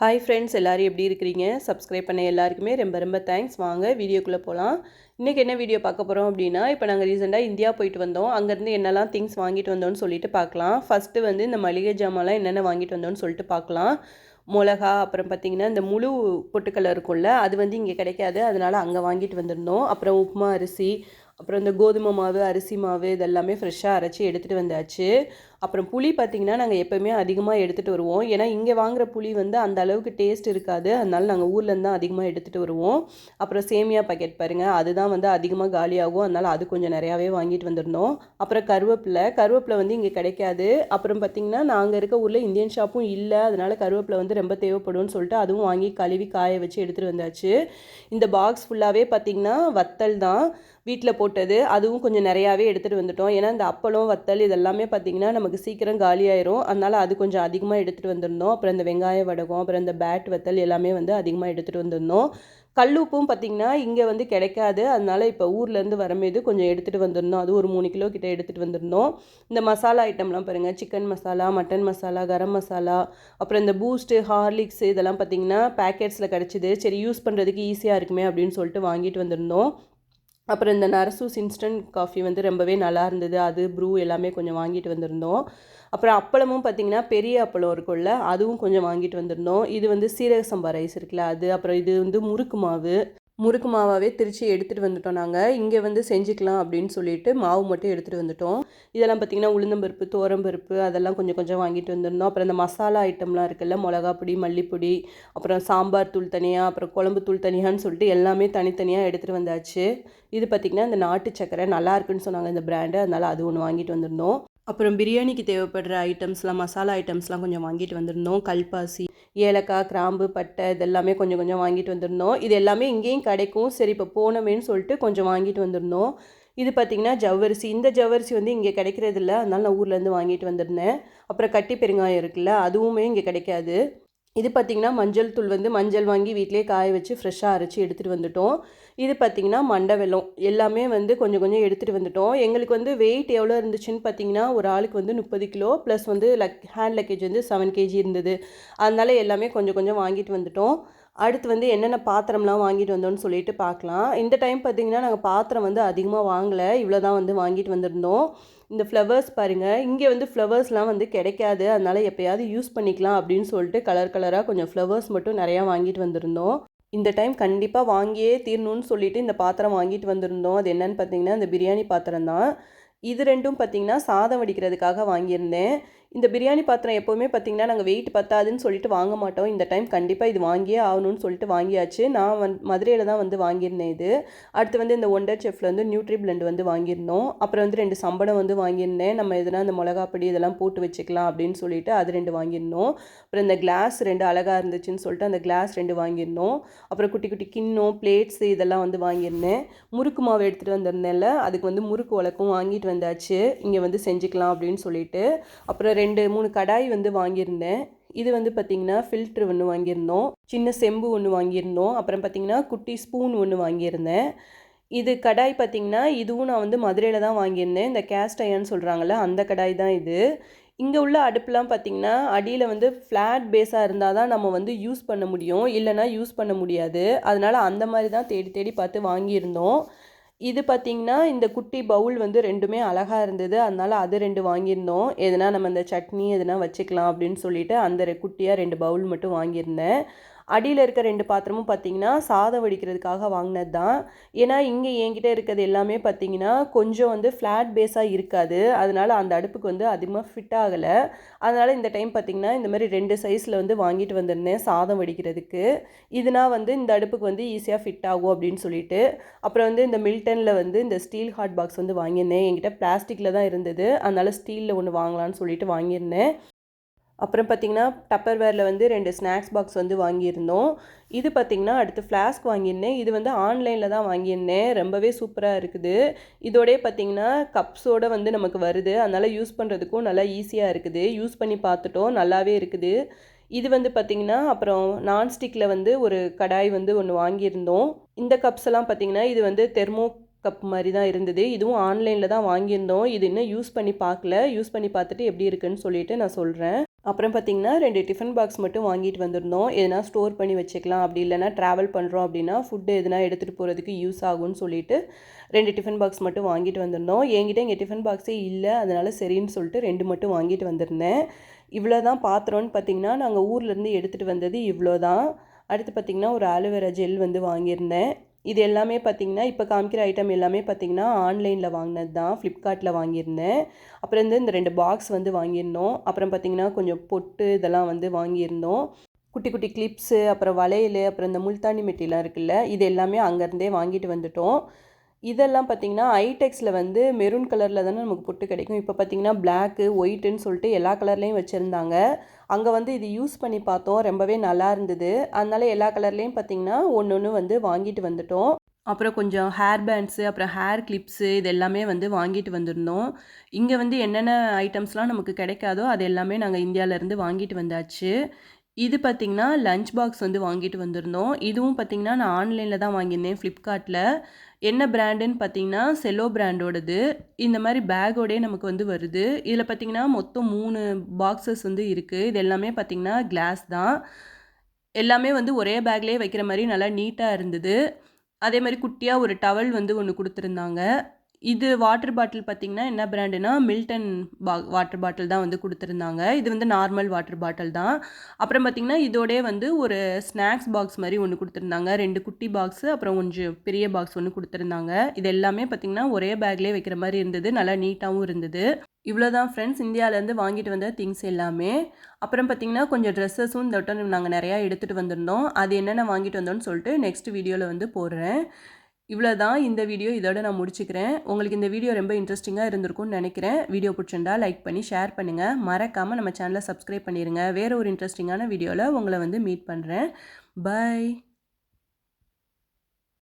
Hi friends எல்லோரும் எப்படி இருக்கிறீங்க? சப்ஸ்கிரைப் பண்ண எல்லாருக்குமே ரொம்ப ரொம்ப தேங்க்ஸ் வாங்க வீடியோக்குள்ளே போகலாம் இன்றைக்கி என்ன வீடியோ பார்க்க போகிறோம் அப்படின்னா இப்போ நாங்கள் ரீசெண்டாக இந்தியா போயிட்டு வந்தோம். அங்கேருந்து என்னெல்லாம் திங்ஸ் வாங்கிட்டு வந்தோம்னு சொல்லிட்டு பார்க்கலாம். ஃபஸ்ட்டு வந்து இந்த மளிகை ஜாமான்லாம் என்னென்ன வாங்கிட்டு வந்தோம்னு சொல்லிட்டு பார்க்கலாம். மிளகா அப்புறம் பார்த்திங்கன்னா இந்த முழு பொட்டுக்கடலை இருக்கும்ல அது வந்து இங்கே கிடைக்காது. அதனால் அங்கே வாங்கிட்டு வந்திருந்தோம். அப்புறம் உப்புமா அரிசி அப்புறம் இந்த கோதுமை மாவு அரிசி மாவு இதெல்லாமே ஃப்ரெஷ்ஷாக அரைச்சி எடுத்துகிட்டு வந்தாச்சு. அப்புறம் புளி பார்த்திங்கன்னா நாங்கள் எப்போவுமே அதிகமாக எடுத்துகிட்டு வருவோம். ஏன்னா இங்கே வாங்குகிற புளி வந்து அந்த அளவுக்கு டேஸ்ட் இருக்காது. அதனால நாங்கள் ஊர்லேருந்து தான் அதிகமாக எடுத்துகிட்டு வருவோம். அப்புறம் சேமியா பாக்கெட் பாருங்கள் அதுதான் வந்து அதிகமாக காலியாகும். அதனால் அது கொஞ்சம் நிறையாவே வாங்கிட்டு வந்திருந்தோம். அப்புறம் கருவேப்பிலை. கருவேப்பிலை வந்து இங்கே கிடைக்காது. அப்புறம் பார்த்திங்கன்னா நாங்கள் இருக்க ஊரில் இந்தியன் ஷாப்பும் இல்லை. அதனால் கருவேப்பிலை வந்து ரொம்ப தேவைப்படும்னு சொல்லிட்டு அதுவும் வாங்கி கழுவி காய வச்சு எடுத்துகிட்டு வந்தாச்சு. இந்த பாக்ஸ் ஃபுல்லாகவே பார்த்திங்கன்னா வத்தல் தான் வீட்டில் போட்டது. அதுவும் கொஞ்சம் நிறையாவே எடுத்துகிட்டு வந்துட்டோம். ஏன்னா இந்த அப்பளம் வத்தல் இதெல்லாமே பார்த்திங்கன்னா நமக்கு சீக்கிரம் காலியாயிரும். அதனால் அது கொஞ்சம் அதிகமாக எடுத்துகிட்டு வந்திருந்தோம். அப்புறம் இந்த வெங்காய வடகம் அப்புறம் இந்த பேட் வத்தல் எல்லாமே வந்து அதிகமாக எடுத்துகிட்டு வந்திருந்தோம். கல்லுப்பும் பார்த்திங்கன்னா இங்கே வந்து கிடைக்காது. அதனால் இப்போ ஊர்லேருந்து வரமேது கொஞ்சம் எடுத்துகிட்டு வந்திருந்தோம். அது ஒரு மூணு கிலோ கிட்டே எடுத்துகிட்டு வந்திருந்தோம். இந்த மசாலா ஐட்டம்லாம் பாருங்கள் சிக்கன் மசாலா மட்டன் மசாலா கரம் மசாலா அப்புறம் இந்த பூஸ்ட்டு ஹார்லிக்ஸ் இதெல்லாம் பார்த்திங்கன்னா பேக்கெட்ஸில் கிடச்சிது. சரி யூஸ் பண்ணுறதுக்கு ஈஸியாக இருக்குமே அப்படின்னு சொல்லிட்டு வாங்கிட்டு வந்திருந்தோம். அப்புறம் இந்த நரசூஸ் இன்ஸ்டன்ட் காஃபி வந்து ரொம்பவே நல்லா இருந்தது. அது ப்ரூ எல்லாமே கொஞ்சம் வாங்கிட்டு வந்திருந்தோம். அப்புறம் அப்பளமும் பார்த்திங்கன்னா பெரிய அப்பளம் இருக்கும்ல அதுவும் கொஞ்சம் வாங்கிட்டு வந்திருந்தோம். இது வந்து சீரக சம்பா ரைஸ் இருக்குல்ல அது. அப்புறம் இது வந்து முறுக்கு மாவு. முறுக்கு மாவாகவே திருச்சி எடுத்துகிட்டு வந்துட்டோம் நாங்கள் இங்கே வந்து செஞ்சுக்கலாம் அப்படின்னு சொல்லிட்டு மாவு மட்டும் எடுத்துகிட்டு வந்துட்டோம். இதெல்லாம் பார்த்திங்கன்னா உளுந்தம்பருப்பு தோரம்பருப்பு அதெல்லாம் கொஞ்சம் கொஞ்சம் வாங்கிட்டு வந்திருந்தோம். அப்புறம் இந்த மசாலா ஐட்டம்லாம் இருக்குல்ல மிளகா பொடி மல்லிப்பொடி அப்புறம் சாம்பார் தூள் தனியாக அப்புறம் குழம்பு தூள் தனியான்னு சொல்லிட்டு எல்லாமே தனித்தனியாக எடுத்துகிட்டு வந்தாச்சு. இது பார்த்திங்கன்னா இந்த நாட்டு சக்கரை நல்லா இருக்குன்னு சொன்னாங்க இந்த பிராண்டு அதனால் அது ஒன்று வாங்கிட்டு வந்திருந்தோம். அப்புறம் பிரியாணிக்கு தேவைப்படுற ஐட்டம்ஸ்லாம் மசாலா ஐட்டம்ஸ்லாம் கொஞ்சம் வாங்கிட்டு வந்திருந்தோம் கல்பாசி ஏலக்காய் கிராம்பு பட்டை இதெல்லாமே கொஞ்சம் கொஞ்சம் வாங்கிட்டு வந்திருந்தோம் இது எல்லாமே இங்கேயும் கிடைக்கும். சரி இப்போ போனோமேன்னு சொல்லிட்டு கொஞ்சம் வாங்கிட்டு வந்திருந்தோம் இது பார்த்திங்கன்னா ஜவ்வரிசி. இந்த ஜவ்வரிசி வந்து இங்கே கிடைக்கிறது இல்லை நான் ஊர்லேருந்து வாங்கிட்டு வந்திருந்தேன். அப்புறம் கட்டி பெருங்காயம் இருக்குல்ல அதுவுமே இங்கே கிடைக்காது. இது பார்த்திங்கன்னா மஞ்சள் தூள் வந்து மஞ்சள் வாங்கி வீட்டிலே காய வச்சு ஃப்ரெஷ்ஷாக அரைச்சி எடுத்துகிட்டு வந்துட்டோம். இது பார்த்திங்கன்னா மண்டை வெள்ளம் எல்லாமே வந்து கொஞ்சம் கொஞ்சம் எடுத்துகிட்டு வந்துட்டோம். எங்களுக்கு வந்து வெயிட் எவ்வளோ இருந்துச்சுன்னு பார்த்தீங்கன்னா ஒரு ஆளுக்கு வந்து முப்பது கிலோ ப்ளஸ் வந்து லக் ஹேண்ட் லக்கேஜ் வந்து செவன் கேஜி இருந்தது. அதனால் எல்லாமே கொஞ்சம் கொஞ்சம் வாங்கிட்டு வந்துட்டோம். அடுத்து வந்து என்னென்ன பாத்திரம்லாம் வாங்கிட்டு வந்தோம்னு சொல்லிட்டு பார்க்கலாம் இந்த டைம் பார்த்திங்கன்னா நாங்கள் பாத்திரம் வந்து அதிகமாக வாங்கலை. இவ்வளோ தான் வந்து வாங்கிட்டு வந்திருந்தோம். இந்த ஃப்ளவர்ஸ் பாருங்கள் இங்கே வந்து ஃப்ளவர்ஸ்லாம் வந்து கிடைக்காது. அதனால் எப்போயாவது யூஸ் பண்ணிக்கலாம் அப்படின்னு சொல்லிட்டு கலர் கலராக கொஞ்சம் ஃப்ளவர்ஸ் மட்டும் நிறையா வாங்கிட்டு வந்திருந்தோம். இந்த டைம் கண்டிப்பாக வாங்கியே தீரணும்னு சொல்லிட்டு இந்த பாத்திரம் வாங்கிட்டு வந்திருந்தோம். அது என்னன்னு பார்த்தீங்கன்னா இந்த பிரியாணி பாத்திரம் தான். இது ரெண்டும் பார்த்திங்கன்னா சாதம் வடிக்கிறதுக்காக வாங்கியிருந்தேன். இந்த பிரியாணி பாத்திரம் எப்போவுமே பார்த்திங்கன்னா நாங்கள் வெயிட் பத்தாதுன்னு சொல்லிட்டு வாங்க மாட்டோம். இந்த டைம் கண்டிப்பாக இது வாங்கியே ஆகணும்னு சொல்லிட்டு வாங்கியாச்சு. நான் வந் மதுரையில் தான் வந்து வாங்கியிருந்தேன் இது. அடுத்து வந்து இந்த ஒண்டர் செஃப்பில் வந்து நியூட்ரி பிளண்ட் வந்து வாங்கியிருந்தோம். அப்புறம் வந்து ரெண்டு சம்பளம் வந்து வாங்கியிருந்தேன். நம்ம எதுனா இந்த மிளகாப்பொடி இதெல்லாம் போட்டு வச்சுக்கலாம் அப்படின்னு சொல்லிட்டு அது ரெண்டு வாங்கியிருந்தோம். அப்புறம் இந்த கிளாஸ் ரெண்டு அழகாக இருந்துச்சுன்னு சொல்லிட்டு அந்த கிளாஸ் ரெண்டு வாங்கியிருந்தோம். அப்புறம் குட்டி குட்டி கிண்ணம் பிளேட்ஸ் இதெல்லாம் வந்து வாங்கியிருந்தேன். முறுக்கு மாவு எடுத்துகிட்டு வந்திருந்தேன்ல அதுக்கு வந்து முறுக்கு உலக்கும் வாங்கிட்டு வந்தாச்சு. இங்கே வந்து செஞ்சுக்கலாம் அப்படின்னு சொல்லிட்டு. அப்புறம் ரெண்டு மூணு கடாய் வந்து வாங்கியிருந்தேன். இது வந்து பார்த்திங்கன்னா ஃபில்ட்ரு ஒன்று வாங்கியிருந்தோம். சின்ன செம்பு ஒன்று வாங்கியிருந்தோம். அப்புறம் பார்த்திங்கன்னா குட்டி ஸ்பூன் ஒன்று வாங்கியிருந்தேன். இது கடாய் பார்த்திங்கன்னா இதுவும் நான் வந்து மதுரையில் தான் வாங்கியிருந்தேன். இந்த கேஸ்ட் அயன் சொல்கிறாங்கல்ல அந்த கடாய் தான் இது. இங்கே உள்ள அடுப்புலாம் பார்த்திங்கன்னா அடியில் வந்து ஃப்ளாட் பேஸாக இருந்தால் தான் நம்ம வந்து யூஸ் பண்ண முடியும். இல்லைனா யூஸ் பண்ண முடியாது. அதனால் அந்த மாதிரி தான் தேடி தேடி பார்த்து வாங்கியிருந்தோம். இது பார்த்திங்கன்னா இந்த குட்டி பவுல் வந்து ரெண்டுமே அழகாக இருந்தது. அதனால் அது ரெண்டு வாங்கியிருந்தோம். எதனா நம்ம இந்த சட்னி எதனா வச்சுக்கலாம் அப்படின்னு சொல்லிட்டு அந்த குட்டியாக ரெண்டு பவுல் மட்டும் வாங்கியிருந்தேன். அடியில் இருக்க ரெண்டு பாத்திரமும் பார்த்தீங்கன்னா சாதம் வடிக்கிறதுக்காக வாங்கினது தான் ஏன்னா இங்கே என்கிட்ட இருக்கிறது எல்லாமே பார்த்தீங்கன்னா கொஞ்சம் வந்து ஃப்ளாட் பேஸாக இருக்காது. அதனால் அந்த அடுப்புக்கு வந்து அதிகமாக ஃபிட் ஆகலை. அதனால் இந்த டைம் பார்த்திங்கன்னா இந்த மாதிரி ரெண்டு சைஸில் வந்து வாங்கிட்டு வந்திருந்தேன் சாதம் வடிக்கிறதுக்கு. இதுனா வந்து இந்த அடுப்புக்கு வந்து ஈஸியாக ஃபிட் ஆகும் அப்படின்னு சொல்லிட்டு. அப்புறம் வந்து இந்த மில்டனில் வந்து இந்த ஸ்டீல் ஹாட் பாக்ஸ் வந்து வாங்கியிருந்தேன். என்கிட்ட பிளாஸ்டிக்கில் தான் இருந்தது. அதனால் ஸ்டீலில் ஒன்று வாங்கலான்னு சொல்லிட்டு வாங்கியிருந்தேன். அப்புறம் பார்த்திங்கன்னா டப்பர் வேரில் வந்து ரெண்டு ஸ்நாக்ஸ் பாக்ஸ் வந்து வாங்கியிருந்தோம். இது பார்த்திங்கன்னா அடுத்து ஃப்ளாஸ்க் வாங்கியிருந்தேன். இது வந்து ஆன்லைனில் தான் வாங்கியிருந்தேன். ரொம்பவே சூப்பராக இருக்குது. இதோடய பார்த்திங்கன்னா கப்ஸோடு வந்து நமக்கு வருது. அதனால் யூஸ் பண்ணுறதுக்கும் நல்லா ஈஸியாக இருக்குது. யூஸ் பண்ணி பார்த்துட்டோம். நல்லாவே இருக்குது. இது வந்து பார்த்திங்கன்னா அப்புறம் நான்ஸ்டிக்கில் வந்து ஒரு கடாய் வந்து ஒன்று வாங்கியிருந்தோம். இந்த கப்ஸ் எல்லாம் பார்த்திங்கன்னா இது வந்து தெர்மோ கப் மாதிரி தான் இருந்தது. இதுவும் ஆன்லைனில் தான் வாங்கியிருந்தோம். இது இன்னும் யூஸ் பண்ணி பார்க்கல. யூஸ் பண்ணி பார்த்துட்டு எப்படி இருக்குன்னு சொல்லிட்டு நான் சொல்கிறேன் அப்புறம் பார்த்திங்கன்னா ரெண்டு டிஃபன் பாக்ஸ் மட்டும் வாங்கிட்டு வந்திருந்தோம். எதனா ஸ்டோர் பண்ணி வச்சுக்கலாம். அப்படி இல்லைனா ட்ராவல் பண்ணுறோம் அப்படின்னா ஃபுட்டு எதனா எடுத்துகிட்டு போகிறதுக்கு யூஸ் ஆகும்னு சொல்லிட்டு ரெண்டு டிஃபன் பாக்ஸ் மட்டும் வாங்கிட்டு வந்திருந்தோம். என்கிட்ட இங்கே டிஃபன் பாக்ஸே இல்லை. அதனால் சரின்னு சொல்லிட்டு ரெண்டு மட்டும் வாங்கிட்டு வந்திருந்தேன். இவ்வளோ தான் பாத்திரம்னு பார்த்திங்கன்னா நாங்கள் ஊர்லேருந்து எடுத்துகிட்டு வந்தது இவ்வளோ தான் அடுத்து பார்த்திங்கன்னா ஒரு ஆலோவேரா ஜெல் வந்து வாங்கியிருந்தேன். இது எல்லாமே பார்த்திங்கன்னா இப்போ காமிக்கிற ஐட்டம் எல்லாமே பார்த்திங்கன்னா ஆன்லைனில் வாங்கினது தான் ஃப்ளிப்கார்ட்டில் வாங்கியிருந்தேன். அப்புறம் வந்து இந்த ரெண்டு பாக்ஸ் வந்து வாங்கியிருந்தோம். அப்புறம் பார்த்திங்கன்னா கொஞ்சம் பொட்டு இதெல்லாம் வந்து வாங்கியிருந்தோம். குட்டி குட்டி கிளிப்ஸு அப்புறம் வளையல் அப்புறம் இந்த முல்தானி மெட்டிலாம் இருக்குல்ல இது எல்லாமே அங்கேருந்தே வாங்கிட்டு வந்துட்டோம். இதெல்லாம் பார்த்திங்கன்னா ஐடெக்ஸில் வந்து மெரூன் கலரில் தானே நமக்கு பொட்டு கிடைக்கும். இப்போ பார்த்திங்கன்னா பிளாக்கு ஒயிட்டுன்னு சொல்லிட்டு எல்லா கலர்லேயும் வச்சுருந்தாங்க. அங்கே வந்து இது யூஸ் பண்ணி பார்த்தோம். ரொம்பவே நல்லா இருந்தது. அதனால எல்லா கலர்லேயும் பார்த்திங்கன்னா ஒன்று ஒன்று வந்து வாங்கிட்டு வந்துட்டோம். அப்புறம் கொஞ்சம் ஹேர் பேண்ட்ஸு அப்புறம் ஹேர் கிளிப்ஸு இது எல்லாமே வந்து வாங்கிட்டு வந்திருந்தோம். இங்கே வந்து என்னென்ன ஐட்டம்ஸ்லாம் நமக்கு கிடைக்காதோ அது எல்லாமே நாங்கள் இந்தியாவிலேருந்து வாங்கிட்டு வந்தாச்சு. இது பார்த்திங்கன்னா லஞ்ச் பாக்ஸ் வந்து வாங்கிட்டு வந்திருந்தோம். இதுவும் பார்த்திங்கன்னா நான் ஆன்லைனில் தான் வாங்கியிருந்தேன் ஃப்ளிப்கார்ட்டில் என்ன பிராண்டுன்னு பார்த்தீங்கன்னா செல்லோ பிராண்டோடது இந்த மாதிரி பேக்கோடே நமக்கு வந்து வருது. இதில் பார்த்தீங்கன்னா மொத்தம் மூணு பாக்ஸஸ் வந்து இருக்குது இது எல்லாமே பார்த்தீங்கன்னா கிளாஸ் தான். எல்லாமே வந்து ஒரே பேக்லேயே வைக்கிற மாதிரி நல்லா நீட்டாக இருந்தது. அதே மாதிரி குட்டியாக ஒரு டவல் வந்து ஒன்று கொடுத்துருந்தாங்க. இது வாட்டர் பாட்டில் பார்த்திங்கன்னா என்ன பிராண்டுனா மில்டன் பா வாட்டர் பாட்டில் தான் வந்து கொடுத்துருந்தாங்க. இது வந்து நார்மல் வாட்டர் பாட்டில் தான். அப்புறம் பார்த்திங்கன்னா இதோடே வந்து ஒரு ஸ்நாக்ஸ் பாக்ஸ் மாதிரி ஒன்று கொடுத்துருந்தாங்க. ரெண்டு குட்டி பாக்ஸு அப்புறம் கொஞ்சம் பெரிய பாக்ஸ் ஒன்று கொடுத்துருந்தாங்க. இது எல்லாமே பார்த்திங்கன்னா ஒரே பேக்லேயே வைக்கிற மாதிரி இருந்தது. நல்லா நீட்டாகவும் இருந்தது. இவ்வளோ தான் ஃப்ரெண்ட்ஸ் இந்தியாவிலேருந்து வாங்கிட்டு வந்த திங்ஸ் எல்லாமே. அப்புறம் பார்த்திங்கன்னா கொஞ்சம் ட்ரெஸ்ஸஸும் இந்த வட்டம் நாங்கள் நிறையா எடுத்துகிட்டு வந்திருந்தோம். அது என்னென்ன வாங்கிட்டு வந்தோம்னு சொல்லிட்டு நெக்ஸ்ட் வீடியோவில் வந்து போடுறேன். இவ்வளோ தான் இந்த வீடியோ இதோட நான் முடிச்சுக்கிறேன். உங்களுக்கு இந்த வீடியோ ரொம்ப இன்ட்ரெஸ்டிங்காக இருந்திருக்கும்னு நினைக்கிறேன். வீடியோ பிடிச்சிருந்தா லைக் பண்ணி ஷேர் பண்ணுங்கள் மறக்காமல் நம்ம சேனலை சப்ஸ்கிரைப் பண்ணிடுங்க வேறு ஒரு இன்ட்ரெஸ்டிங்கான வீடியோவில் உங்களை வந்து மீட் பண்ணுறேன் பாய்